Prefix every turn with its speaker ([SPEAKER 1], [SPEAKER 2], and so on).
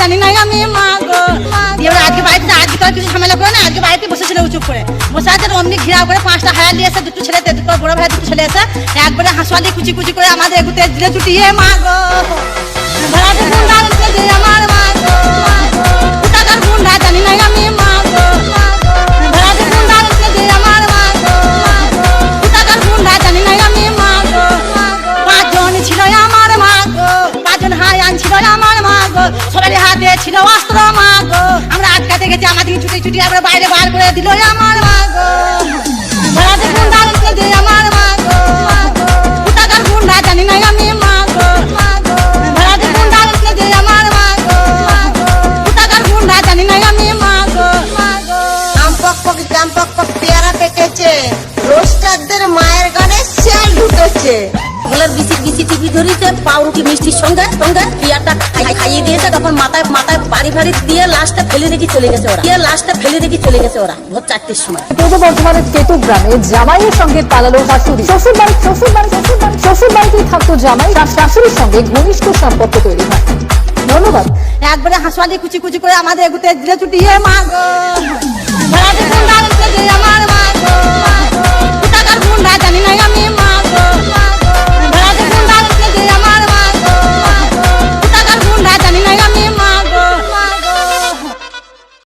[SPEAKER 1] জানি না আমি, মা গো এবার আজকে বাড়িতে আজকে কিছু ঝামেলা করে না আজকে বাড়িতে বসেছিল উঁচু করে। বসে আছে অমনি ঘিরা করে পাঁচটা হায়ার নিয়ে এসে, দুটো ছেলে দুটো বড় ভাই, দুটো ছেলে এসে একবারে হাসুয়ালি কুচি কুচি করে আমাদের এগুতে দিলে চুটিয়ে, মা গো। ভাড়াতে গুন্ডা আমার, মা গো টাকার গুন্ডা, জানি না আমি, মা গো ভাড়াতে গুন্ডা আমার, মা গো টাকার গুন্ডা, জানি না আমি, মা গো পাঁচজন ছিল আমার, মা গো। পাঁচজন হাই আনছিল আমার, মা গো। ছিল অস্ত্র মাগো। আমরা আটকাতে গেছি আমাদের ছুটি ছুটি আমরা বাইরে বার করে দিল। আমার
[SPEAKER 2] ওগুলোর বিসি বিসি টিভি ধরেছে পাউরুটি মিষ্টির সঙ্গে সঙ্গে পিয়ারটা খাই- খাইয়ে দিয়েছে। তখন মাথায় মাথায় বাড়ি ফাড়ি দিয়ে লাশটা ফেলে রেখে চলে গেছে ওরা। দিয়ে লাশটা ফেলে রেখে চলে গেছে ওরা ভোর চারটের সময়।
[SPEAKER 3] পূর্ব বর্ধমানের কেতু গ্রামে জামাইয়ের সঙ্গে পালালো শাশুড়ি শ্বশুর বাড়ি শ্বশুর বাড়ি শ্বশুর বাড়ি শ্বশুর বাড়িতেই থাকতো জামাই তার শাশুড়ির সঙ্গে ঘনিষ্ঠ সম্পর্ক তৈরি হয়। ধন্যবাদ।
[SPEAKER 1] একবারে হাসুয়ালি কুচি কুচি করে আমাদের এগুতে দিলে চুটিয়ে মা গো!